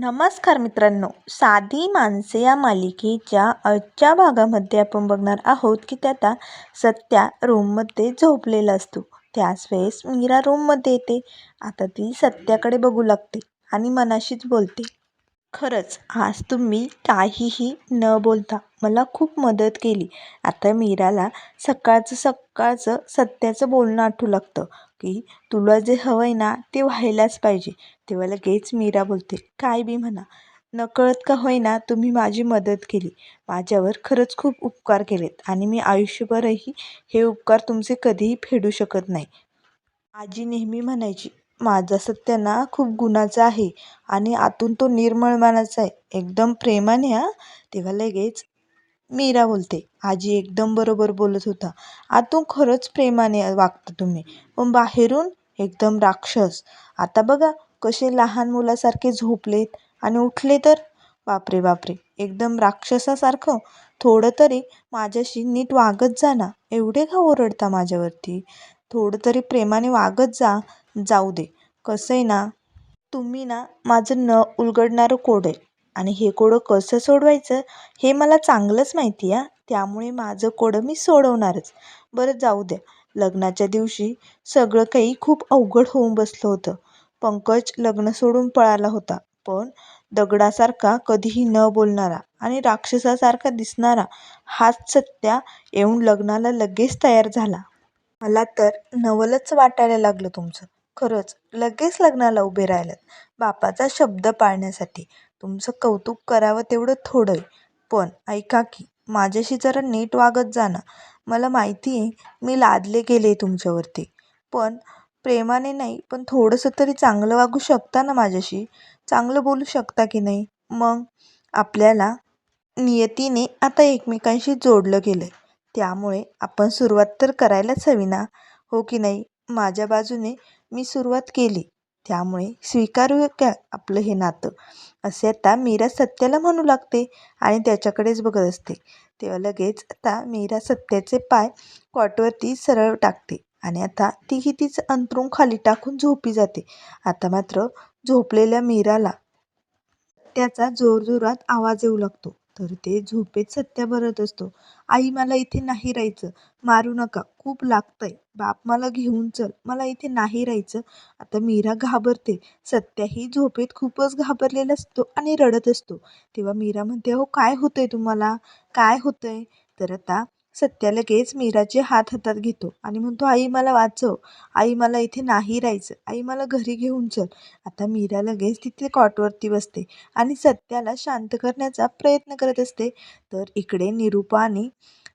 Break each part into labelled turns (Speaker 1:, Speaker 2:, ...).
Speaker 1: नमस्कार मित्रांनो. साधी माणसे या मालिकेच्या आजच्या भागामध्ये आपण बघणार आहोत की त्याचा सत्या रूममध्ये झोपलेला असतो. त्याच वेळेस मीरा रूममध्ये येते. आता ती सत्याकडे बघू लागते आणि मनाशीच बोलते. खरंच आज तुम्ही काहीही न बोलता मला खूप मदत केली. आता मीराला सकाळचं सकाळचं सत्याचं बोलणं आठवू लागतं की तुला जे हवं आहे ना ते व्हायलाच पाहिजे. तेव्हा लगेच मीरा बोलते काय बी म्हणा. नकळत का होईना तुम्ही माझी मदत केली. माझ्यावर खरंच खूप उपकार केलेत आणि मी आयुष्यभरही हे उपकार तुमचे कधीही फेडू शकत नाही. आजी नेहमी म्हणायची माझा सत्य ना खूप गुणाचा आहे आणि आतून तो निर्मळ मनाचा आहे. एकदम प्रेमाने हा? तेव्हा लगेच मीरा बोलते. आजी एकदम बरोबर बोलत होता. आतून खरंच प्रेमाने वागता तुम्ही. पण बाहेरून एकदम राक्षस. आता बघा कसे लहान मुलासारखे झोपलेत आणि उठले तर? बापरे बापरे. एकदम राक्षसासारखं. थोडं तरी माझ्याशी नीट वागत जा ना. एवढे का ओरडता माझ्यावरती? थोडं तरी प्रेमाने वागत जा जाऊ दे. कसं आहे ना तुम्ही ना माझं न उलगडणारं कोड आहे. आणि हे कोडं कसं सोडवायचं हे मला चांगलंच माहिती आहे त्यामुळे माझं कोडं मी सोडवणारच. बरं जाऊ द्या. लग्नाच्या दिवशी सगळं काही खूप अवघड होऊन बसलं होतं. पंकज लग्न सोडून पळाला होता. पण दगडासारखा कधीही न बोलणारा आणि राक्षसासारखा दिसणारा हाच सत्या येऊन लग्नाला लगेच तयार झाला. मला तर नवलच वाटायला लागलं तुमचं. खरंच लगेच लग्नाला उभे राहिलं बापाचा शब्द पाळण्यासाठी तुमचं कौतुक करावं तेवढं थोडं आहे पण ऐका की माझ्याशी जरा नीट वागत जा ना. मला माहिती आहे मी लादले गेले तुमच्यावरती. पण प्रेमाने नाही पण थोडंसं तरी चांगलं वागू शकता ना माझ्याशी? चांगलं बोलू शकता की नाही? मग आपल्याला नियतीने आता एकमेकांशी जोडलं गेलं आहे त्यामुळे आपण सुरुवात तर करायलाच हवी ना? हो की नाही? माझ्या बाजूने मी सुरुवात केली. त्यामुळे स्वीकारू का आपलं हे नातं? असे आता मीरा सत्याला म्हणू लागते आणि त्याच्याकडेच बघत असते. तेव्हा लगेच आता मीरा सत्याचे पाय कॉटवरती सरळ टाकते आणि आता तीही तिचं अंथरूण खाली टाकून झोपी जाते. आता मात्र झोपलेल्या मीराला त्याचा जोरजोरात आवाज येऊ लागतो. तर ते झोपेत सत्या भरत असतो. आई मला इथे नाही राहायचं. मारू नका. खूप लागतंय. बाप मला घेऊन चल. मला इथे नाही राहायचं. आता मीरा घाबरते. सत्याही झोपेत खूपच घाबरलेला असतो आणि रडत असतो. तेव्हा मीरा म्हणते हो काय होतंय तुम्हाला? काय होतंय? तर आता सत्या लगेच मीराचे हात हातात घेतो आणि म्हणतो आई मला वाचव. आई मला इथे नाही राहायचं. आई मला घरी घेऊन चल. आता मीरा लगेच तिथे कॉटवरती बसते आणि सत्याला शांत करण्याचा प्रयत्न करत असते. तर इकडे निरूपा आणि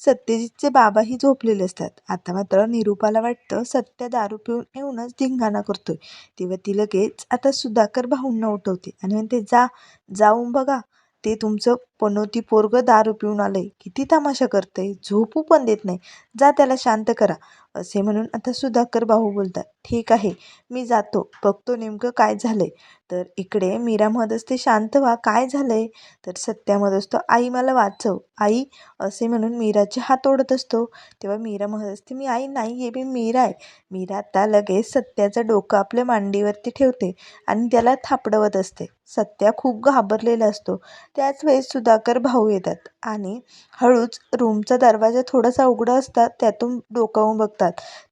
Speaker 1: सत्यजितचे बाबाही झोपलेले असतात. आता मात्र निरूपाला वाटतं सत्य दारू पिऊन येऊनच धिंगाणा करतोय. तेव्हा ती लगेच आता सुधाकर भाऊंना उठवते आणि म्हणते जा जाऊन बघा. ते तुमचं पनोती पोरगं दारू पिऊन आलं आहे किती तमाशा करतं आहे झोपू पण देत नाही. जा त्याला शांत करा. असे म्हणून आता सुधाकर भाऊ बोलतात ठीक आहे मी जातो. बघतो नेमकं काय झालंय. तर इकडे मीरा म्हणत असते शांत व्हा काय झालंय? तर सत्या म्हणत असतो आई मला वाचव. आई असे म्हणून मीराचे हात ओढत असतो. तेव्हा मीरा म्हणत असते मी आई नाही आहे मी मीरा आहे. मीरा आता लगेच सत्याचं डोकं आपल्या मांडीवरती ठेवते आणि त्याला थापडवत असते. सत्या खूप घाबरलेला असतो. त्याच वेळेस सुधाकर भाऊ येतात आणि हळूच रूमचा दरवाजा थोडासा उघडा असतात त्यातून डोकावून बघतात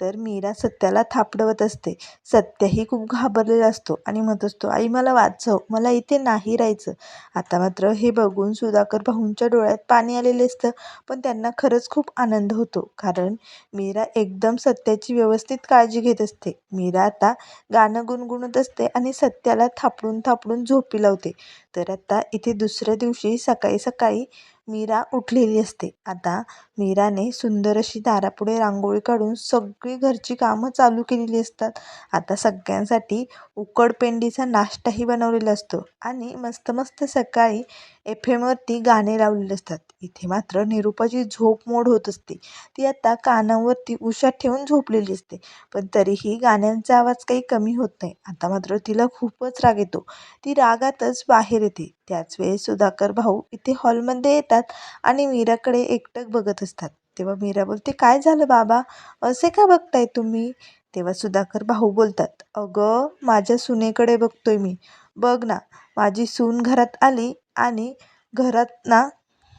Speaker 1: तर मीरा सत्याला थापडवत असते. सत्यही खूप घाबरलेला असतो आणि म्हणत असतो आई मला वाचव. मला इथे नाही राहायचं. आता मात्र हे बघून सुधाकर भाऊंच्या डोळ्यात पाणी आलेले असतं. पण त्यांना खरंच खूप आनंद होतो. कारण मीरा एकदम सत्याची व्यवस्थित काळजी घेत असते. मीरा आता गाणं गुणगुणत असते आणि सत्याला थापडून थापडून झोपी लावते. तर आता इथे दुसऱ्या दिवशी सकाळी सकाळी मीरा उठलेली असते. आता मीराने सुंदर अशी दारापुढे रांगोळी काढून सगळी घरची कामं चालू केलेली असतात. आता सगळ्यांसाठी उकडपेंडीचा नाश्ताही बनवलेला असतो. आणि मस्त मस्त सकाळी एफ एमवरती गाणे लावलेले असतात. इथे मात्र निरूपाची झोप मोड होत असते. ती आता कानावरती उशा ठेवून झोपलेली असते. पण तरीही गाण्यांचा आवाज काही कमी होत नाही. आता मात्र तिला खूपच राग येतो. ती रागातच बाहेर येते. त्याच वेळेस सुधाकर भाऊ इथे हॉलमध्ये येतात आणि मीराकडे एकटक बघत असतात. तेव्हा मीरा बोलते काय झालं बाबा? असे का बघताय तुम्ही? तेव्हा सुधाकर भाऊ बोलतात अगं माझ्या सुनेकडे बघतोय मी. बघ ना माझी सून घरात आली आणि घरात ना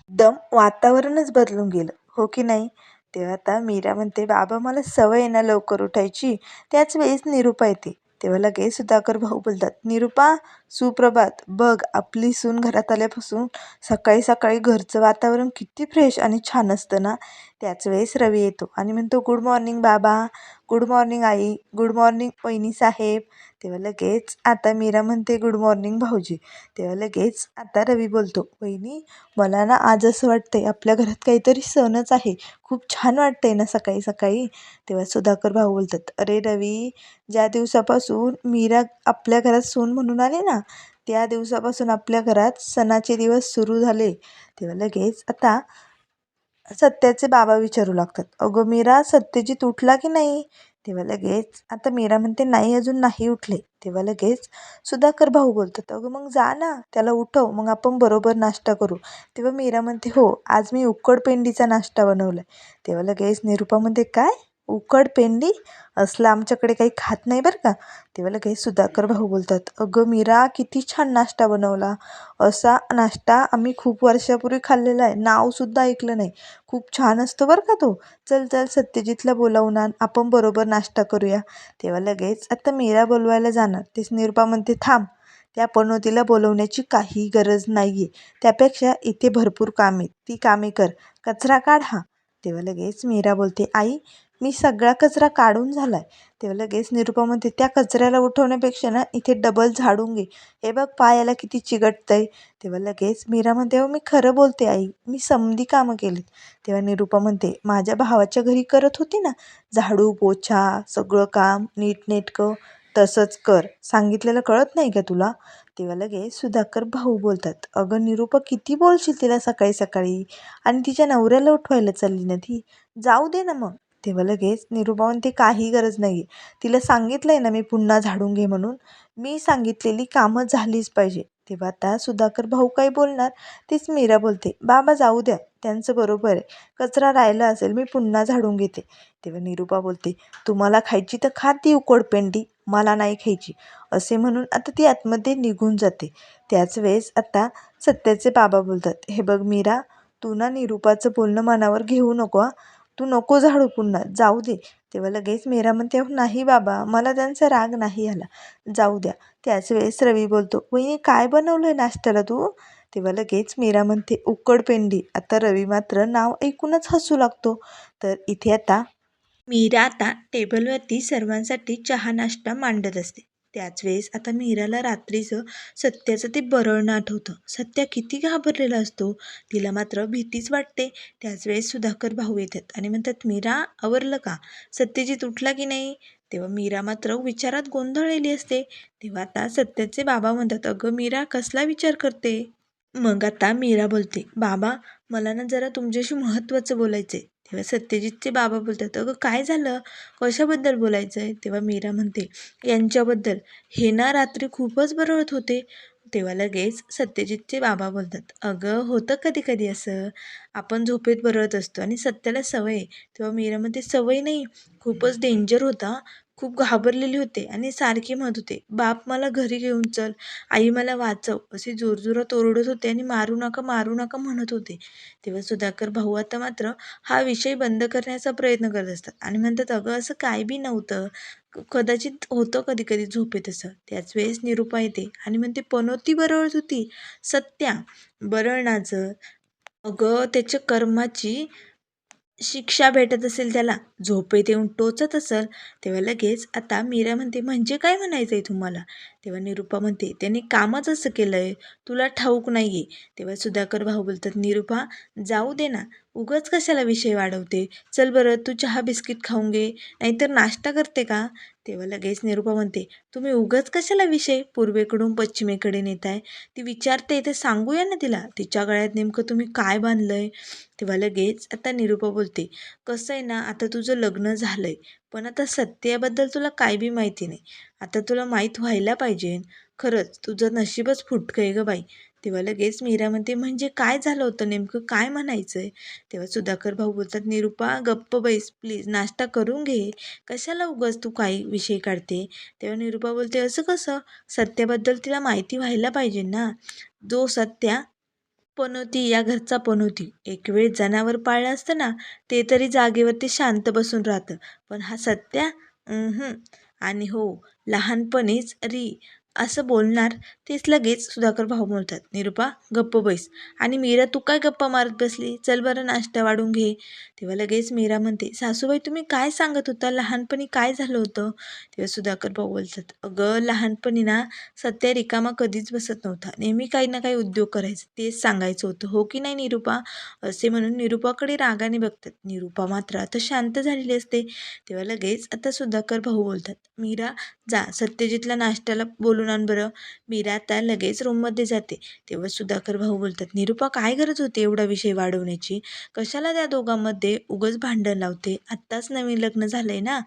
Speaker 1: एकदम वातावरणच बदलून गेलं. हो की नाही? तेव्हा आता मीरा म्हणते बाबा मला सवय आहे ना लवकर उठायची. त्याच वेळेस निरूपा येते. तेव्हा लगेच सुधाकर भाऊ बोलतात निरूपा सुप्रभात. बघ आपली सून घरात आल्यापासून सकाळी सकाळी घरचं वातावरण किती फ्रेश आणि छान असतं ना? त्याच वेळेस रवी येतो आणि म्हणतो गुड मॉर्निंग बाबा. गुड मॉर्निंग आई. गुड मॉर्निंग वहिनी साहेब. तेव्हा लगेच आता मीरा म्हणते गुड मॉर्निंग भाऊजी. तेव्हा लगेच आता रवी बोलतो वहिनी मला ना आज असं वाटतंय आपल्या घरात काहीतरी सणच आहे. खूप छान वाटतंय ना सकाळी सकाळी? तेव्हा सुधाकर भाऊ बोलतात अरे रवी ज्या दिवसापासून मीरा आपल्या घरात सून म्हणून आले ना त्या दिवसापासून आपल्या घरात सणाचे दिवस सुरू झाले. तेव्हा लगेच आता सत्याचे बाबा विचारू लागतात. अगं मीरा सत्यजित उठला की नाही? तेव्हा लगेच आता मीरा म्हणते नाही अजून नाही उठले. तेव्हा लगेच सुधाकर भाऊ बोलतात अगं मग जा ना त्याला उठव मग आपण बरोबर नाश्ता करू. तेव्हा मीरा म्हणते हो आज मी उकडपेंडीचा नाश्ता बनवला आहे तेव्हा लगेच निरूपा म्हणते काय? उकड पेंडी असलं आमच्याकडे काही खात नाही बरं का. तेव्हा लगेच सुधाकर भाऊ बोलतात अगं मीरा किती छान नाश्ता बनवला. असा नाश्ता आम्ही खूप वर्षापूर्वी खाल्लेला आहे. नावसुद्धा ऐकलं नाही. खूप छान असतो बरं का तो. चल चल सत्यजितला बोलावून आण. आपण बरोबर नाश्ता करूया. तेव्हा लगेच आता मीरा बोलवायला जाणार. तेच निरपा म्हणते थांब. त्या पनोतीला बोलवण्याची काही गरज नाही आहे त्यापेक्षा इथे भरपूर कामे. ती कामे कर. कचरा काढ हा. तेव्हा लगेच मीरा बोलते आई मी सगळा कचरा काढून झाला आहे तेव्हा लगेच निरूपा म्हणते त्या कचऱ्याला उठवण्यापेक्षा ना इथे डबल झाडून घे. हे बघ पायाला किती चिकटतंय तेव्हा लगेच मीरा म्हणते हो मी खरं बोलते आई. मी समधी कामं केली तेव्हा निरूपा म्हणते माझ्या भावाच्या घरी करत होती ना झाडू पोछा सगळं काम नीटनेटकं तसंच कर. सांगितलेलं कळत नाही का तुला? तेव्हा लगेच सुधाकर भाऊ बोलतात अगं निरूपा किती बोलशील तिला सकाळी सकाळी? आणि तिच्या नवऱ्याला उठवायला चालली ना ती? जाऊ दे ना मग. तेव्हा लगेच निरुपावन ती काही गरज नाही तिला सांगितलं आहे ना मी पुन्हा झाडून घे म्हणून. मी सांगितलेली कामं झालीच पाहिजे. तेव्हा आता सुधाकर भाऊ काय बोलणार? तीच मीरा बोलते बाबा जाऊ द्या त्यांचं बरोबर आहे. कचरा राहिला असेल मी पुन्हा झाडून घेते. तेव्हा निरूपा बोलते तुम्हाला खायची तर खा ती उकडपेंडी मला नाही खायची. असे म्हणून आता ती आतमध्ये निघून जाते. त्याच वेळेस आता सत्याचे बाबा बोलतात हे बघ मीरा तू ना निरूपाचं बोलणं मनावर घेऊ नको तू नको झाडू पुन्हा. जाऊ दे. तेव्हा लगेच मीरा म्हणते अहो नाही बाबा. मला त्यांचा राग नाही आला. जाऊ द्या. त्याच वेळेस रवी बोलतो वहिनी काय बनवलं आहे नाश्त्याला तू? तेव्हा लगेच मीरा म्हणते उकडपेंडी आता रवी मात्र नाव ऐकूनच हसू लागतो. तर इथे आता मीरा आता टेबलवरती सर्वांसाठी चहा नाश्ता मांडत असते. त्याच वेळेस आता मीराला रात्रीचं सत्याचं ते बरळणं आठवतं. सत्या किती घाबरलेला असतो. तिला मात्र भीतीच वाटते. त्याच वेळेस सुधाकर भाऊ येतात आणि म्हणतात मीरा आवरलं का? सत्यजित उठला की नाही? तेव्हा मीरा मात्र विचारात गोंधळलेली असते. तेव्हा आता सत्याचे बाबा म्हणतात अगं मीरा कसला विचार करते? मग आता मीरा बोलते बाबा मला ना जरा तुमच्याशी महत्त्वाचं बोलायचं आहे तेव्हा सत्यजितचे बाबा बोलतात अगं काय झालं? कशाबद्दल बोलायचं आहे तेव्हा मीरा म्हणते यांच्याबद्दल. हे ना रात्री खूपच बरळत होते. तेव्हा लगेच सत्यजितचे बाबा बोलतात अगं होतं कधी कधी असं. आपण झोपेत बरळत असतो आणि सत्याला सवय तेव्हा मीरा म्हणते सवय नाही. खूपच डेंजर होता. खूप घाबरलेले होते आणि सारखे म्हणत होते बाप मला घरी घेऊन चल आई मला वाचव असे जोरजोरात ओरडत होते आणि मारू नका मारू नका म्हणत होते. तेव्हा सुधाकर भाऊ आता मात्र हा विषय बंद करण्याचा प्रयत्न करत असतात आणि म्हणतात अगं असं काय बी नव्हतं. कदाचित होतं कधी कधी झोपेत असं. त्याच वेळेस निरूपा येते आणि म्हणते पनोती बरळत होती सत्या बरळणाचं अगं त्याच्या कर्माची शिक्षा भेटत असेल त्याला झोपेत येऊन टोचत असेल तेव्हा लगेच आता मीरा म्हणते म्हणजे काय म्हणायचं आहे तुम्हाला? तेव्हा निरूपा म्हणते त्यांनी कामच असं केलं आहे तुला ठाऊक नाही आहे तेव्हा सुधाकर भाऊ बोलतात निरूपा जाऊ दे ना उगच कशाला विषय वाढवते? चल बरं तू चहा बिस्किट खाऊन घे नाहीतर नाश्ता करते का? तेव्हा लगेच निरूपा म्हणते तुम्ही उगच कशाला विषय पूर्वेकडून पश्चिमेकडे नेताय? ती विचारते तर सांगूया ना तिला तिच्या गळ्यात नेमकं तुम्ही काय बांधलं आहे तेव्हा लगेच आता निरूपा बोलते कसं आहे ना आता तुझं लग्न झालं आहे पण आता सत्याबद्दल तुला काय बी माहिती नाही. आता तुला माहीत व्हायला पाहिजे. खरंच तुझं नशीबच फुटकं आहे गं बाई. तेव्हा लगेच मीरा म्हणते म्हणजे काय झालं होतं नेमकं? काय म्हणायचं आहे तेव्हा सुधाकर भाऊ बोलतात निरुपा गप्प बैस. प्लीज नाश्ता करून घे. कशाला उगस तू काही विषय काढते? तेव्हा निरुपा बोलते असं कसं? सत्याबद्दल तिला माहिती व्हायला पाहिजे ना. जो सत्या पनोती या घरचा पनोती. एक वेळ जनावर पाळलं असतं ना ते तरी जागेवरती शांत बसून राहतं. पण हा सत्या आणि हो लहानपणीच री. असं बोलणार तेच लगेच सुधाकर भाऊ बोलतात. निरुपा गप्प बैस. आणि मीरा तू काय गप्पा मारत बसली? चल बरं नाश्ता वाढून घे. तेव्हा लगेच मीरा म्हणते सासूबाई तुम्ही काय सांगत होता? लहानपणी काय झालं होतं? तेव्हा सुधाकर भाऊ बोलतात अगं लहानपणी ना सत्या रिकामा कधीच बसत नव्हता. नेहमी काही ना काही उद्योग करायचं. तेच सांगायचं होतं. हो की नाही निरुपा? असे म्हणून निरुपाकडे रागाने बघतात. निरुपा मात्र आता शांत झालेली असते. तेव्हा लगेच आता सुधाकर भाऊ बोलतात मीरा जा. सत्यजितला नाश्त्याला बोलून आण बरं. मीरा आता लगेच रूममध्ये जाते. तेव्हा सुधाकर भाऊ बोलतात निरुपा काय गरज होती एवढा विषय वाढवण्याची? कशाला त्या दोघांमध्ये उगच भांडण लावते? आत्ताच नवीन लग्न झालं आहे ना?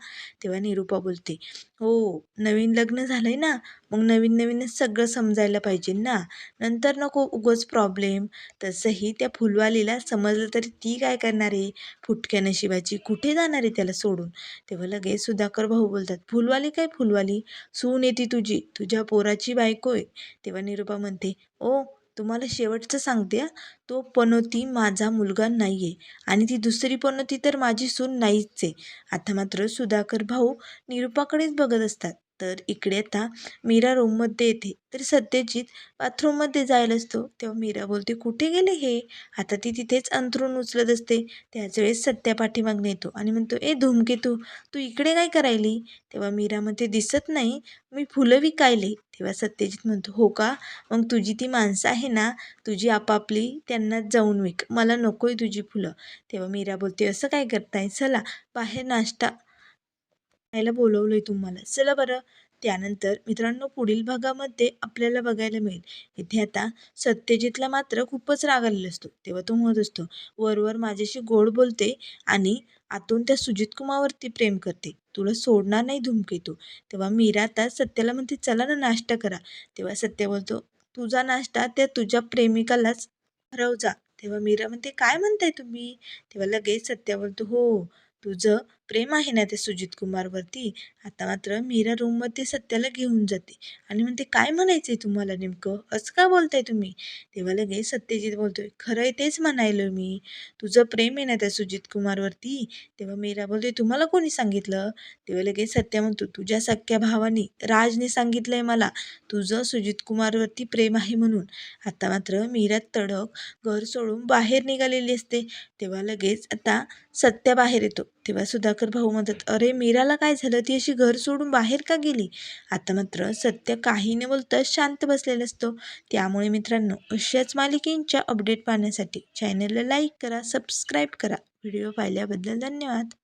Speaker 1: तेव्हा निरुपा बोलते हो नवीन लग्न झालं आहे ना. मग नवीन नवीनच सगळं समजायला पाहिजे ना. नंतर नको उगच प्रॉब्लेम तसंही त्या फुलवालीला समजलं तरी ती काय करणार आहे? फुटक्या नशिबाची कुठे जाणार आहे त्याला सोडून? तेव्हा लगेच सुधाकर भाऊ बोलतात फुलवाली काय फुलवाली? सून येते तुझी. तुझ्या पोराची बायको आहे. तेव्हा निरुपा म्हणते ओ तुम्हाला शेवटचं सांगते तो पनोती माझा मुलगा नाही आहे आणि ती दुसरी पनोती तर माझी सून नाहीच आहे. आता मात्र सुधाकर भाऊ निरुपाकडेच बघत असतात. तर इकडे आता मीरा रूममध्ये येते. तर सत्यजित बाथरूममध्ये जायला असतो. तेव्हा मीरा बोलते कुठे गेले हे? आता ती तिथेच अंथरून उचलत असते. त्याच वेळेस सत्या पाठीमागणे येतो आणि म्हणतो ए धूमकेतू तू इकडे काय करायली? तेव्हा मीरा म्हणते दिसत नाही. मी फुलं विकायले. तेव्हा सत्यजित म्हणतो हो का? मग तुझी ती माणसं आहे ना? तुझी आपापली त्यांना जाऊन विक. मला नको आहे तुझी फुलं. तेव्हा मीरा बोलते असं काय करताय? चला बाहेर नाश्ता खायला बोलवलं आहे तुम्हाला. चला बरं. त्यानंतर मित्रांनो पुढील भागामध्ये आपल्याला बघायला मिळेल. इथे आता सत्यजितला मात्र खूपच राग आलेला असतो. तेव्हा तो म्हणत असतो वरवर माझ्याशी गोड बोलते आणि आतून त्या सुजित कुमारवरती प्रेम करते. तुला सोडणार नाही धुमकेतू तेव्हा मीरा आता सत्याला म्हणते चला ना नाश्ता करा. तेव्हा सत्य बोलतो तुझा नाश्ता त्या तुझ्या प्रेमिकालाच हरव जा तेव्हा मीरा म्हणते काय म्हणताय तुम्ही? तेव्हा लगेच सत्या बोलतो हो तुझं प्रेम आहे ना त्या सुजित कुमारवरती आता मात्र मीरा रूममध्ये सत्याला घेऊन जाते. आणि म्हणते काय म्हणायचं आहे तुम्हाला नेमकं? असं का बोलताय तुम्ही? तेव्हा लगेच सत्यजित बोलतोय खरं आहे तेच म्हणायलो मी. तुझं प्रेम आहे ना त्या सुजित कुमारवरती तेव्हा मीरा बोलते तुम्हाला कोणी सांगितलं? तेव्हा लगेच सत्या म्हणतो तुझ्या सख्या भावानी राजने सांगितलंय मला. तुझं सुजित कुमारवरती प्रेम आहे म्हणून. आता मात्र मीरा तडक घर सोडून बाहेर निघालेली असते. तेव्हा लगेच आता सत्या बाहेर येतो. तेव्हा सुद्धा सुधाकर भाऊ म्हणतात अरे मीराला काय झालं? ती अशी घर सोडून बाहेर का गेली? आता मात्र सत्य काही न बोलता शांत बसलेला असतो. त्यामुळे मित्रांनो अशाच मालिकेंच्या अपडेट पाहण्यासाठी चॅनलला लाईक करा सबस्क्राईब करा. व्हिडिओ पाहिल्याबद्दल धन्यवाद.